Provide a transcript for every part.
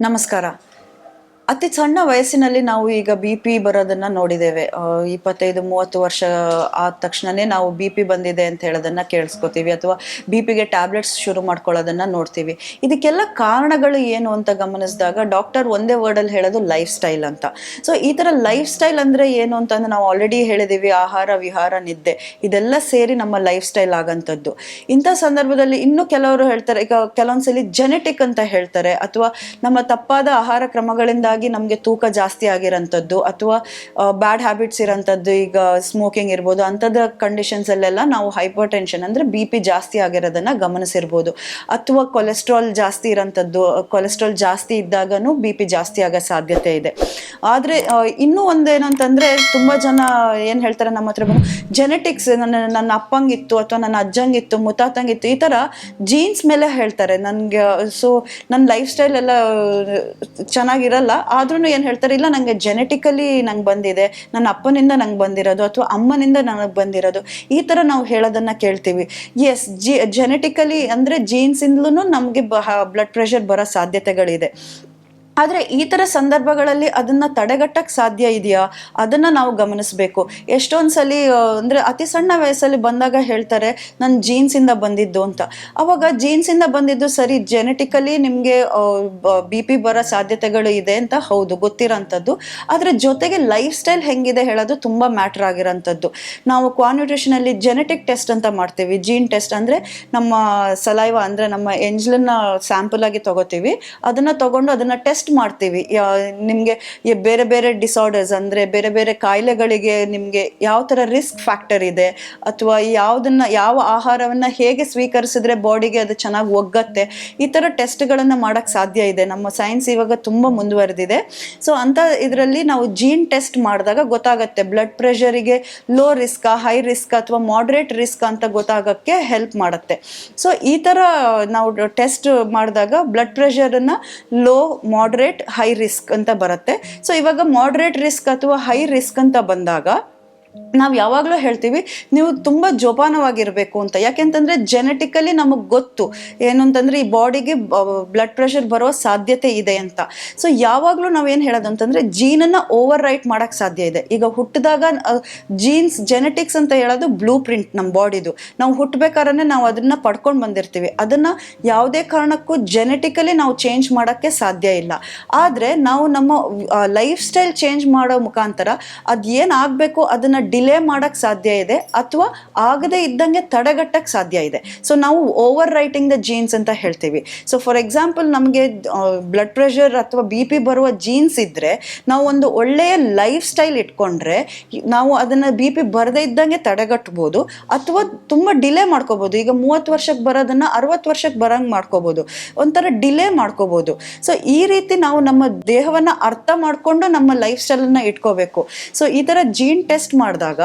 ನಮಸ್ಕಾರ ಅತಿ ಸಣ್ಣ ವಯಸ್ಸಿನಲ್ಲಿ ನಾವು ಈಗ ಬಿ ಪಿ ಬರೋದನ್ನ ನೋಡಿದ್ದೇವೆ. ಇಪ್ಪತ್ತೈದು, ಮೂವತ್ತು ವರ್ಷ ಆದ ತಕ್ಷಣನೇ ನಾವು ಬಿ ಪಿ ಬಂದಿದೆ ಅಂತ ಹೇಳೋದನ್ನ ಕೇಳಿಸ್ಕೊತೀವಿ ಅಥವಾ ಬಿ ಪಿಗೆ ಟ್ಯಾಬ್ಲೆಟ್ಸ್ ಶುರು ಮಾಡ್ಕೊಳ್ಳೋದನ್ನ ನೋಡ್ತೀವಿ. ಇದಕ್ಕೆಲ್ಲ ಕಾರಣಗಳು ಏನು ಅಂತ ಗಮನಿಸಿದಾಗ ಡಾಕ್ಟರ್ ಒಂದೇ ವರ್ಡಲ್ಲಿ ಹೇಳೋದು ಲೈಫ್ ಸ್ಟೈಲ್ ಅಂತ. ಸೊ ಈ ಥರ ಲೈಫ್ ಸ್ಟೈಲ್ ಅಂದರೆ ಏನು ಅಂತಂದ್ರೆ ನಾವು ಆಲ್ರೆಡಿ ಹೇಳಿದ್ದೀವಿ ಆಹಾರ, ವಿಹಾರ, ನಿದ್ದೆ, ಇದೆಲ್ಲ ಸೇರಿ ನಮ್ಮ ಲೈಫ್ ಸ್ಟೈಲ್ ಆಗಂಥದ್ದು. ಇಂಥ ಸಂದರ್ಭದಲ್ಲಿ ಇನ್ನೂ ಕೆಲವರು ಹೇಳ್ತಾರೆ, ಈಗ ಕೆಲವೊಂದ್ಸಲಿ ಜೆನೆಟಿಕ್ ಅಂತ ಹೇಳ್ತಾರೆ ಅಥವಾ ನಮ್ಮ ತಪ್ಪಾದ ಆಹಾರ ಕ್ರಮಗಳಿಂದಾಗಿ ನಮಗೆ ತೂಕ ಜಾಸ್ತಿ ಆಗಿರೋಂಥದ್ದು ಅಥವಾ ಬ್ಯಾಡ್ ಹ್ಯಾಬಿಟ್ಸ್ ಇರೋಂಥದ್ದು, ಈಗ ಸ್ಮೋಕಿಂಗ್ ಇರ್ಬೋದು ಕಂಡೀಷನ್ಸ್ ಅಲ್ಲೆಲ್ಲ ನಾವು ಹೈಪರ್ ಟೆನ್ಷನ್ ಅಂದರೆ ಬಿ ಪಿ ಜಾಸ್ತಿ ಆಗಿರೋದನ್ನ ಗಮನಿಸಿರ್ಬೋದು. ಅಥವಾ ಕೊಲೆಸ್ಟ್ರಾಲ್ ಜಾಸ್ತಿ ಇರೋಂಥದ್ದು ಕೊಲೆಸ್ಟ್ರಾಲ್ ಜಾಸ್ತಿ ಇದ್ದಾಗನೂ ಬಿ ಪಿ ಜಾಸ್ತಿ ಆಗೋ ಸಾಧ್ಯತೆ ಇದೆ. ಆದರೆ ಇನ್ನೂ ಒಂದೇನಂತಂದರೆ ತುಂಬ ಜನ ಏನು ಹೇಳ್ತಾರೆ ನಮ್ಮ ಹತ್ರ ಜೆನೆಟಿಕ್ಸ್ ನನ್ನ ನನ್ನ ಅಪ್ಪಂಗಿತ್ತು ಅಥವಾ ನನ್ನ ಅಜ್ಜಂಗಿತ್ತು, ಮುತ್ತಾತಂಗಿತ್ತು, ಈ ಥರ ಜೀನ್ಸ್ ಮೇಲೆ ಹೇಳ್ತಾರೆ. ನನಗೆ ಸೊ ನನ್ನ ಲೈಫ್ ಸ್ಟೈಲ್ ಎಲ್ಲ ಚೆನ್ನಾಗಿರಲ್ಲ ಆದ್ರೂ ಏನು ಹೇಳ್ತಾರೆ, ಇಲ್ಲ ನನಗೆ ಜೆನೆಟಿಕಲಿ ನಂಗೆ ಬಂದಿದೆ, ನನ್ನ ಅಪ್ಪನಿಂದ ನಂಗೆ ಬಂದಿರೋದು ಅಥವಾ ಅಮ್ಮನಿಂದ ನನಗೆ ಬಂದಿರೋದು, ಈ ತರ ನಾವು ಹೇಳೋದನ್ನ ಕೇಳ್ತೀವಿ. ಎಸ್ ಜಿ ಜೆನೆಟಿಕಲಿ ಜೀನ್ಸ್ ಜೀನ್ಸಿಂದಲೂ ನಮಗೆ ಬ್ಲಡ್ ಪ್ರೆಷರ್ ಬರೋ ಸಾಧ್ಯತೆಗಳಿದೆ. ಆದರೆ ಈ ಥರ ಸಂದರ್ಭಗಳಲ್ಲಿ ಅದನ್ನು ತಡೆಗಟ್ಟಕ್ಕೆ ಸಾಧ್ಯ ಇದೆಯಾ? ಅದನ್ನು ನಾವು ಗಮನಿಸಬೇಕು. ಎಷ್ಟೊಂದು ಸಲ ಅಂದರೆ ಅತಿ ಸಣ್ಣ ವಯಸ್ಸಲ್ಲಿ ಬಂದಾಗ ಹೇಳ್ತಾರೆ ನನ್ನ ಜೀನ್ಸಿಂದ ಬಂದಿದ್ದು ಅಂತ. ಅವಾಗ ಜೀನ್ಸಿಂದ ಬಂದಿದ್ದು ಸರಿ ಜೆನೆಟಿಕಲಿ ನಿಮಗೆ ಬಿ ಪಿ ಬರೋ ಸಾಧ್ಯತೆಗಳು ಇದೆ ಅಂತ ಹೌದು, ಗೊತ್ತಿರೋಂಥದ್ದು. ಅದರ ಜೊತೆಗೆ ಲೈಫ್ ಸ್ಟೈಲ್ ಹೆಂಗಿದೆ ಹೇಳೋದು ತುಂಬ ಮ್ಯಾಟ್ರ್ ಆಗಿರೋಂಥದ್ದು. ನಾವು ಕ್ವಾನ್ಯೂಟ್ರಿಷನಲ್ಲಿ ಜೆನೆಟಿಕ್ ಟೆಸ್ಟ್ ಅಂತ ಮಾಡ್ತೀವಿ. ಜೀನ್ ಟೆಸ್ಟ್ ಅಂದರೆ ನಮ್ಮ ಸಲೈವ, ಅಂದರೆ ನಮ್ಮ ಎಂಜ್ಲನ್ನ ಸ್ಯಾಂಪಲ್ ಆಗಿ ತಗೋತೀವಿ. ಅದನ್ನು ತಗೊಂಡು ಅದನ್ನು ಟೆಸ್ಟ್ ಮಾಡ್ತೀವಿ. ನಿಮಗೆ ಬೇರೆ ಬೇರೆ ಡಿಸಾರ್ಡರ್ಸ್ ಅಂದರೆ ಬೇರೆ ಬೇರೆ ಕಾಯಿಲೆಗಳಿಗೆ ನಿಮಗೆ ಯಾವ ಥರ ರಿಸ್ಕ್ ಫ್ಯಾಕ್ಟರ್ ಇದೆ? ಅಥವಾ ಯಾವುದನ್ನು, ಯಾವ ಆಹಾರವನ್ನು ಹೇಗೆ ಸ್ವೀಕರಿಸಿದ್ರೆ ಬಾಡಿಗೆ ಅದು ಚೆನ್ನಾಗಿ ಒಗ್ಗತ್ತೆ? ಈ ಥರ ಟೆಸ್ಟ್ಗಳನ್ನು ಮಾಡೋಕ್ಕೆ ಸಾಧ್ಯ ಇದೆ. ನಮ್ಮ ಸೈನ್ಸ್ ಇವಾಗ ತುಂಬ ಮುಂದುವರೆದಿದೆ. ಸೊ ಅಂಥ ಇದರಲ್ಲಿ ನಾವು ಜೀನ್ ಟೆಸ್ಟ್ ಮಾಡಿದಾಗ ಗೊತ್ತಾಗುತ್ತೆ. ಬ್ಲಡ್ ಪ್ರೆಷರಿಗೆ ಲೋ ರಿಸ್ಕ್ ಹೈ ರಿಸ್ಕ್ ಅಥವಾ ಮಾಡ್ರೇಟ್ ರಿಸ್ಕ್ ಅಂತ ಗೊತ್ತಾಗೋಕ್ಕೆ ಹೆಲ್ಪ್ ಮಾಡುತ್ತೆ. ಸೊ ಈ ಥರ ನಾವು ಟೆಸ್ಟ್ ಮಾಡಿದಾಗ ಬ್ಲಡ್ ಪ್ರೆಷರನ್ನು ಲೋ ಮಾಡ್ರೇಟ್ ಹೈ ರಿಸ್ಕ್ ಅಂತ ಬರುತ್ತೆ. ಸೊ ಇವಾಗ ಮಾಡ್ರೇಟ್ ರಿಸ್ಕ್ ಅಥವಾ ಹೈ ರಿಸ್ಕ್ ಅಂತ ಬಂದಾಗ ನಾವು ಯಾವಾಗಲೂ ಹೇಳ್ತೀವಿ, ನೀವು ತುಂಬ ಜೋಪಾನವಾಗಿರಬೇಕು ಅಂತ. ಯಾಕೆಂತಂದರೆ ಜೆನೆಟಿಕಲಿ ನಮಗೆ ಗೊತ್ತು ಏನು ಅಂತಂದರೆ ಈ ಬಾಡಿಗೆ ಬ್ಲಡ್ ಪ್ರೆಷರ್ ಬರೋ ಸಾಧ್ಯತೆ ಇದೆ ಅಂತ. ಸೊ ಯಾವಾಗಲೂ ನಾವೇನು ಹೇಳೋದು ಅಂತಂದರೆ ಜೀನನ್ನು ಓವರ್ ರೈಟ್ ಮಾಡೋಕ್ಕೆ ಸಾಧ್ಯ ಇದೆ. ಈಗ ಹುಟ್ಟಿದಾಗ ಜೀನ್ಸ್ ಜೆನೆಟಿಕ್ಸ್ ಅಂತ ಹೇಳೋದು ಬ್ಲೂ ಪ್ರಿಂಟ್ ನಮ್ಮ ಬಾಡಿದು ನಾವು ಹುಟ್ಟಬೇಕಾದ್ರೆ ನಾವು ಅದನ್ನು ಪಡ್ಕೊಂಡು ಬಂದಿರ್ತೀವಿ. ಅದನ್ನು ಯಾವುದೇ ಕಾರಣಕ್ಕೂ ಜೆನೆಟಿಕಲಿ ನಾವು ಚೇಂಜ್ ಮಾಡೋಕ್ಕೆ ಸಾಧ್ಯ ಇಲ್ಲ. ಆದರೆ ನಾವು ನಮ್ಮ ಲೈಫ್ ಸ್ಟೈಲ್ ಚೇಂಜ್ ಮಾಡೋ ಮುಖಾಂತರ ಅದು ಏನಾಗಬೇಕು ಆಗಬೇಕು ಡಿಲೇ ಮಾಡೋಕ್ಕೆ ಸಾಧ್ಯ ಇದೆ ಅಥವಾ ಆಗದೇ ಇದ್ದಂಗೆ ತಡೆಗಟ್ಟಕ್ಕೆ ಸಾಧ್ಯ ಇದೆ. ಸೊ ನಾವು ಓವರ್ ರೈಟಿಂಗ್ ದ ಜೀನ್ಸ್ ಅಂತ ಹೇಳ್ತೀವಿ. ಸೊ ಫಾರ್ ಎಕ್ಸಾಂಪಲ್ ನಮಗೆ ಬ್ಲಡ್ ಪ್ರೆಷರ್ ಅಥವಾ ಬಿ ಪಿ ಬರುವ ಜೀನ್ಸ್ ಇದ್ದರೆ ನಾವು ಒಂದು ಒಳ್ಳೆಯ ಲೈಫ್ ಸ್ಟೈಲ್ ಇಟ್ಕೊಂಡ್ರೆ ನಾವು ಅದನ್ನು ಬಿ ಪಿ ಬರದೇ ಇದ್ದಂಗೆ ತಡೆಗಟ್ಬೋದು ಅಥವಾ ತುಂಬ ಡಿಲೇ ಮಾಡ್ಕೋಬೋದು. ಈಗ ಮೂವತ್ತು ವರ್ಷಕ್ಕೆ ಬರೋದನ್ನು ಅರವತ್ತು ವರ್ಷಕ್ಕೆ ಬರೋಂಗೆ ಮಾಡ್ಕೋಬೋದು. ಒಂಥರ ಡಿಲೇ ಮಾಡ್ಕೋಬೋದು. ಸೊ ಈ ರೀತಿ ನಾವು ನಮ್ಮ ದೇಹವನ್ನು ಅರ್ಥ ಮಾಡಿಕೊಂಡು ನಮ್ಮ ಲೈಫ್ ಸ್ಟೈಲನ್ನು ಇಟ್ಕೋಬೇಕು. ಸೊ ಈ ಥರ ಜೀನ್ ಟೆಸ್ಟ್ ಮಾಡಿದಾಗ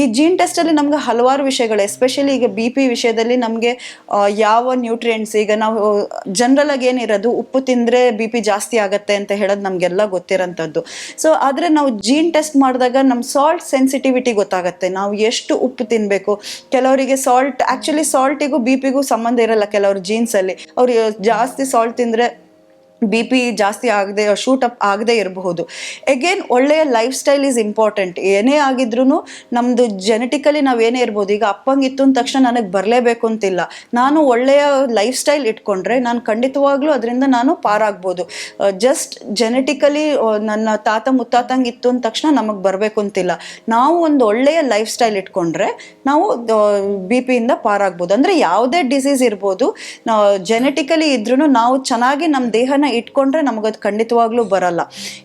ಈ ಜೀನ್ ಟೆಸ್ಟಲ್ಲಿ ನಮ್ಗೆ ಹಲವಾರು ವಿಷಯಗಳು ಎಸ್ಪೆಷಲಿ ಈಗ ಬಿ ಪಿ ವಿಷಯದಲ್ಲಿ ನಮಗೆ ಯಾವ ನ್ಯೂಟ್ರಿಯೆಂಟ್ಸ್ ಈಗ ನಾವು ಜನರಲ್ ಆಗಿ ಏನಿರೋದು, ಉಪ್ಪು ತಿಂದರೆ ಬಿ ಪಿ ಜಾಸ್ತಿ ಆಗುತ್ತೆ ಅಂತ ಹೇಳೋದು ನಮಗೆಲ್ಲ ಗೊತ್ತಿರೋಂಥದ್ದು. ಸೊ ಆದರೆ ನಾವು ಜೀನ್ ಟೆಸ್ಟ್ ಮಾಡಿದಾಗ ನಮ್ಮ ಸಾಲ್ಟ್ ಸೆನ್ಸಿಟಿವಿಟಿ ಗೊತ್ತಾಗುತ್ತೆ. ನಾವು ಎಷ್ಟು ಉಪ್ಪು ತಿನ್ನಬೇಕು ಕೆಲವರಿಗೆ ಸಾಲ್ಟ್ ಆ್ಯಕ್ಚುಲಿ ಸಾಲ್ಟಿಗೂ ಬಿ ಪಿಗೂ ಸಂಬಂಧ ಇರಲ್ಲ ಕೆಲವರು ಜೀನ್ಸಲ್ಲಿ ಅವ್ರು ಜಾಸ್ತಿ ಸಾಲ್ಟ್ ತಿಂದರೆ ಬಿ ಪಿ ಜಾಸ್ತಿ ಆಗದೆ ಶೂಟ್ ಅಪ್ ಆಗದೆ ಇರಬಹುದು. ಎಗೇನ್ ಒಳ್ಳೆಯ ಲೈಫ್ ಸ್ಟೈಲ್ ಈಸ್ ಇಂಪಾರ್ಟೆಂಟ್ ಏನೇ ಆಗಿದ್ರೂ ನಮ್ಮದು ಜೆನೆಟಿಕಲಿ ನಾವು ಏನೇ ಇರ್ಬೋದು, ಈಗ ಅಪ್ಪಂಗಿತ್ತು ಅಂದ ತಕ್ಷಣ ನನಗೆ ಬರಲೇಬೇಕು ಅಂತಿಲ್ಲ. ನಾನು ಒಳ್ಳೆಯ ಲೈಫ್ ಸ್ಟೈಲ್ ಇಟ್ಕೊಂಡ್ರೆ ನಾನು ಖಂಡಿತವಾಗ್ಲೂ ಅದರಿಂದ ನಾನು ಪಾರಾಗ್ಬೋದು. ಜಸ್ಟ್ ಜೆನೆಟಿಕಲಿ ನನ್ನ ತಾತ ಮುತ್ತಾತಂಗೆ ಇತ್ತು ಅಂದ ತಕ್ಷಣ ನಮಗೆ ಬರಬೇಕು ಅಂತಿಲ್ಲ. ನಾವು ಒಂದು ಒಳ್ಳೆಯ ಲೈಫ್ ಸ್ಟೈಲ್ ಇಟ್ಕೊಂಡ್ರೆ ನಾವು ಬಿ ಪಿಯಿಂದ ಪಾರಾಗ್ಬೋದು. ಅಂದರೆ ಯಾವುದೇ ಡಿಸೀಸ್ ಇರ್ಬೋದು ಜೆನೆಟಿಕಲಿ ಇದ್ರೂ ನಾವು ಚೆನ್ನಾಗಿ ನಮ್ಮ ದೇಹನ ಇಟ್ಕೊಂಡ್ರೆ ನಮಗದು ಖಂಡಿತವಾಗ್ಲೂ ಬರಲ್ಲ.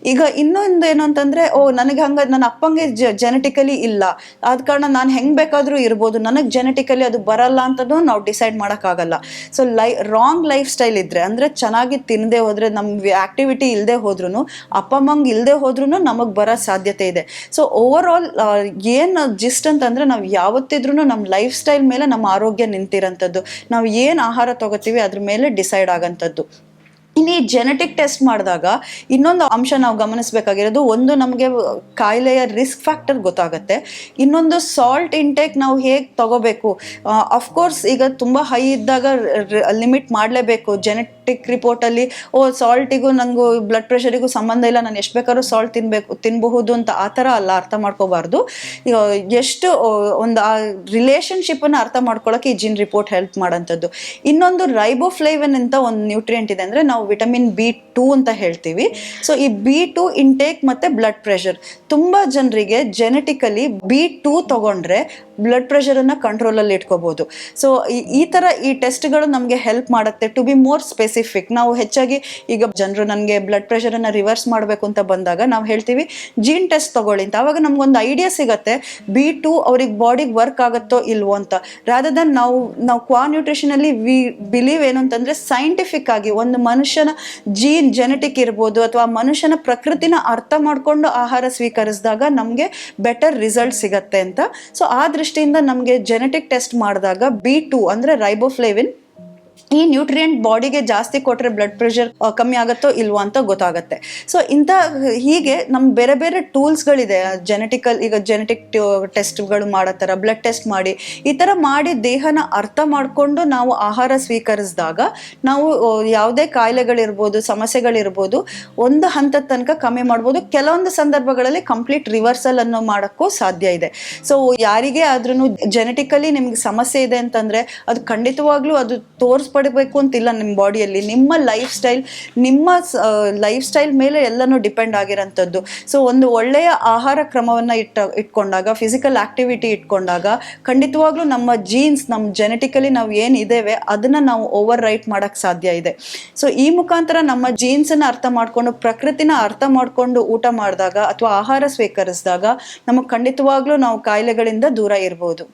ಈಗ ಇನ್ನೊಂದು ಏನು ಅಂತಂದ್ರೆ ಓ, ನನಗೆ ಹಂಗ ನನ್ನ ಅಪ್ಪಂಗೆ ಜೆನೆಟಿಕಲಿ ಇಲ್ಲ. ಆದ ಕಾರಣ ನಾನು ಹೆಂಗ್ ಬೇಕಾದ್ರೂ ಇರ್ಬೋದು. ನನಗೆ ಜೆನೆಟಿಕಲಿ ಅದು ಬರಲ್ಲ ಅಂತದ್ದು ನಾವು ಡಿಸೈಡ್ ಮಾಡೋಕ್ಕಾಗಲ್ಲ. ಸೊ ಲೈ ರಾಂಗ್ ಲೈಫ್ ಸ್ಟೈಲ್ ಇದ್ರೆ, ಅಂದ್ರೆ ಚೆನ್ನಾಗಿ ತಿನ್ನದೆ ಹೋದ್ರೆ, ನಮ್ ಆಕ್ಟಿವಿಟಿ ಇಲ್ಲದೆ ಹೋದ್ರೂ ಅಪ್ಪ ಅಮ್ಮಂಗೆ ಇಲ್ಲದೆ ಹೋದ್ರೂ ನಮಗೆ ಬರೋ ಸಾಧ್ಯತೆ ಇದೆ. ಸೊ ಓವರ್ ಆಲ್ ಏನು ಜಿಸ್ಟ್ ಅಂತಂದ್ರೆ, ನಾವು ಯಾವತ್ತಿದ್ರೂ ನಮ್ಮ ಲೈಫ್ ಸ್ಟೈಲ್ ಮೇಲೆ ನಮ್ಮ ಆರೋಗ್ಯ ನಿಂತಿರೋಂಥದ್ದು ನಾವು ಏನು ಆಹಾರ ತಗೋತೀವಿ, ಅದ್ರ ಮೇಲೆ ಡಿಸೈಡ್ ಆಗೋಂಥದ್ದು ಇನ್ನು ಈ ಜೆನೆಟಿಕ್ ಟೆಸ್ಟ್ ಮಾಡಿದಾಗ ಇನ್ನೊಂದು ಅಂಶ ನಾವು ಗಮನಿಸಬೇಕಾಗಿರೋದು, ಒಂದು ನಮಗೆ ಕಾಯಿಲೆಯ ರಿಸ್ಕ್ ಫ್ಯಾಕ್ಟರ್ ಗೊತ್ತಾಗುತ್ತೆ. ಇನ್ನೊಂದು ಸಾಲ್ಟ್ ಇಂಟೇಕ್ ನಾವು ಹೇಗೆ ತಗೋಬೇಕು? ಅಫ್ಕೋರ್ಸ್ ಈಗ ತುಂಬ ಹೈ ಇದ್ದಾಗ ಲಿಮಿಟ್ ಮಾಡಲೇಬೇಕು ಜೆನೆಟಿಕ್ ರಿಪೋರ್ಟಲ್ಲಿ ಓ ಸಾಲ್ಟಿಗೂ ನನಗೂ ಬ್ಲಡ್ ಪ್ರೆಷರಿಗೂ ಸಂಬಂಧ ಇಲ್ಲ, ನಾನು ಎಷ್ಟು ಬೇಕಾದ್ರೂ ಸಾಲ್ಟ್ ತಿನ್ಬೇಕು ತಿನ್ನಬಹುದು ಅಂತ ಆ ಥರ ಅಲ್ಲ ಅರ್ಥ ಮಾಡ್ಕೋಬಾರ್ದು. ಎಷ್ಟು ಒಂದು ಆ ರಿಲೇಷನ್ಶಿಪ್ಪನ್ನು ಅರ್ಥ ಮಾಡ್ಕೊಳ್ಳೋಕೆ ಈ ಜಿನ್ ರಿಪೋರ್ಟ್ ಹೆಲ್ಪ್ ಮಾಡೋಂಥದ್ದು. ಇನ್ನೊಂದು ರೈಬೋಫ್ಲೇವನ್ ಅಂತ ಒಂದು ನ್ಯೂಟ್ರಿಯೆಂಟ್ ಇದೆ ಅಂದರೆ ನಾವು ವಿಟಮಿನ್ ಬಿ ಟೂ ಅಂತ ಹೇಳ್ತೀವಿ. ಸೊ ಈ ಬಿ ಟು ಇಂಟೇಕ್ ಮತ್ತು ಬ್ಲಡ್ ಪ್ರೆಷರ್ ತುಂಬ ಜನರಿಗೆ ಜೆನೆಟಿಕಲಿ ಬಿ ಟೂ ತಗೊಂಡ್ರೆ ಬ್ಲಡ್ ಪ್ರೆಷರನ್ನು ಕಂಟ್ರೋಲಲ್ಲಿ ಇಟ್ಕೋಬೋದು. ಸೊ ಈ ಥರ ಈ ಟೆಸ್ಟ್ಗಳು ನಮಗೆ ಹೆಲ್ಪ್ ಮಾಡುತ್ತೆ. ಟು ಬಿ ಮೋರ್ ಸ್ಪೆಸಿಫಿಕ್ ನಾವು ಹೆಚ್ಚಾಗಿ ಈಗ ಜನರು ನನಗೆ ಬ್ಲಡ್ ಪ್ರೆಷರನ್ನು ರಿವರ್ಸ್ ಮಾಡಬೇಕು ಅಂತ ಬಂದಾಗ ನಾವು ಹೇಳ್ತೀವಿ ಜೀನ್ ಟೆಸ್ಟ್ ತಗೊಳ್ಳಿ ಅಂತ. ಆವಾಗ ನಮ್ಗೊಂದು ಐಡಿಯಾ ಸಿಗತ್ತೆ ಬಿ ಟು ಅವ್ರಿಗೆ ಬಾಡಿಗೆ ವರ್ಕ್ ಆಗುತ್ತೋ ಇಲ್ವೋ ಅಂತ. ರಾದರ್ ದನ್ ನಾವು ನಾವು ಕ್ವಾ ನ್ಯೂಟ್ರಿಷನಲ್ಲಿ ವಿ ಬಿಲೀವ್ ಏನು ಅಂತಂದರೆ ಸೈಂಟಿಫಿಕ್ ಆಗಿ ಒಂದು ಮನುಷ್ಯನ ಜೀನ್ ಜೆನೆಟಿಕ್ ಇರ್ಬೋದು ಅಥವಾ ಮನುಷ್ಯನ ಪ್ರಕೃತಿನ ಅರ್ಥ ಮಾಡಿಕೊಂಡು ಆಹಾರ ಸ್ವೀಕರಿಸಿದಾಗ ನಮಗೆ ಬೆಟರ್ ರಿಸಲ್ಟ್ ಸಿಗತ್ತೆ ಅಂತ. ಸೊ ಆ ದೃಷ್ಟಿಯಿಂದ ನಮಗೆ ಜೆನೆಟಿಕ್ ಟೆಸ್ಟ್ ಮಾಡಿದಾಗ ಬಿ ಟು ಅಂದರೆ ರೈಬೋಫ್ಲೇವಿನ್ ಈ ನ್ಯೂಟ್ರಿಯೆಂಟ್ ಬಾಡಿಗೆ ಜಾಸ್ತಿ ಕೊಟ್ಟರೆ ಬ್ಲಡ್ ಪ್ರೆಷರ್ ಕಮ್ಮಿ ಆಗುತ್ತೋ ಇಲ್ವೋ ಅಂತ ಗೊತ್ತಾಗುತ್ತೆ. ಸೊ ಇಂಥ ಹೀಗೆ ನಮ್ಮ ಬೇರೆ ಬೇರೆ ಟೂಲ್ಸ್ಗಳಿದೆ ಜೆನೆಟಿಕಲ್ ಈಗ ಜೆನೆಟಿಕ್ ಟೆಸ್ಟ್ಗಳು ಮಾಡೋ ಥರ ಬ್ಲಡ್ ಟೆಸ್ಟ್ ಮಾಡಿ, ಈ ಥರ ಮಾಡಿ ದೇಹನ ಅರ್ಥ ಮಾಡಿಕೊಂಡು ನಾವು ಆಹಾರ ಸ್ವೀಕರಿಸಿದಾಗ ನಾವು ಯಾವುದೇ ಕಾಯಿಲೆಗಳಿರ್ಬೋದು, ಸಮಸ್ಯೆಗಳಿರ್ಬೋದು, ಒಂದು ಹಂತದ ತನಕ ಕಮ್ಮಿ ಮಾಡ್ಬೋದು. ಕೆಲವೊಂದು ಸಂದರ್ಭಗಳಲ್ಲಿ ಕಂಪ್ಲೀಟ್ ರಿವರ್ಸಲ್ ಅನ್ನು ಮಾಡೋಕ್ಕೂ ಸಾಧ್ಯ ಇದೆ. ಸೊ ಯಾರಿಗೆ ಆದ್ರೂ ಜೆನೆಟಿಕಲಿ ನಿಮ್ಗೆ ಸಮಸ್ಯೆ ಇದೆ ಅಂತಂದರೆ, ಅದು ಖಂಡಿತವಾಗ್ಲೂ ಅದು ತೋರಿಸ್ಪಡಬೇಕು ಅಂತಿಲ್ಲ ನಿಮ್ಮ ಬಾಡಿಯಲ್ಲಿ. ನಿಮ್ಮ ಲೈಫ್ ಸ್ಟೈಲ್ ನಿಮ್ಮ ಲೈಫ್ ಸ್ಟೈಲ್ ಮೇಲೆ ಎಲ್ಲನೂ ಡಿಪೆಂಡ್ ಆಗಿರೋಂಥದ್ದು. ಸೊ ಒಂದು ಒಳ್ಳೆಯ ಆಹಾರ ಕ್ರಮವನ್ನು ಇಟ್ಟ, ಇಟ್ಕೊಂಡಾಗ ಫಿಸಿಕಲ್ ಆಕ್ಟಿವಿಟಿ ಇಟ್ಕೊಂಡಾಗ, ಖಂಡಿತವಾಗ್ಲೂ ನಮ್ಮ ಜೀನ್ಸ್ ನಮ್ಮ ಜೆನೆಟಿಕಲಿ ನಾವು ಏನಿದ್ದೇವೆ ಅದನ್ನು ನಾವು ಓವರ್ ರೈಟ್ ಮಾಡೋಕ್ಕೆ ಸಾಧ್ಯ ಇದೆ. ಸೊ ಈ ಮುಖಾಂತರ ನಮ್ಮ ಜೀನ್ಸನ್ನು ಅರ್ಥ ಮಾಡಿಕೊಂಡು, ಪ್ರಕೃತಿನ ಅರ್ಥ ಮಾಡಿಕೊಂಡು ಊಟ ಮಾಡಿದಾಗ, ಅಥವಾ ಆಹಾರ ಸ್ವೀಕರಿಸಿದಾಗ, ನಮಗೆ ಖಂಡಿತವಾಗ್ಲೂ ನಾವು ಕಾಯಿಲೆಗಳಿಂದ ದೂರ ಇರ್ಬೋದು.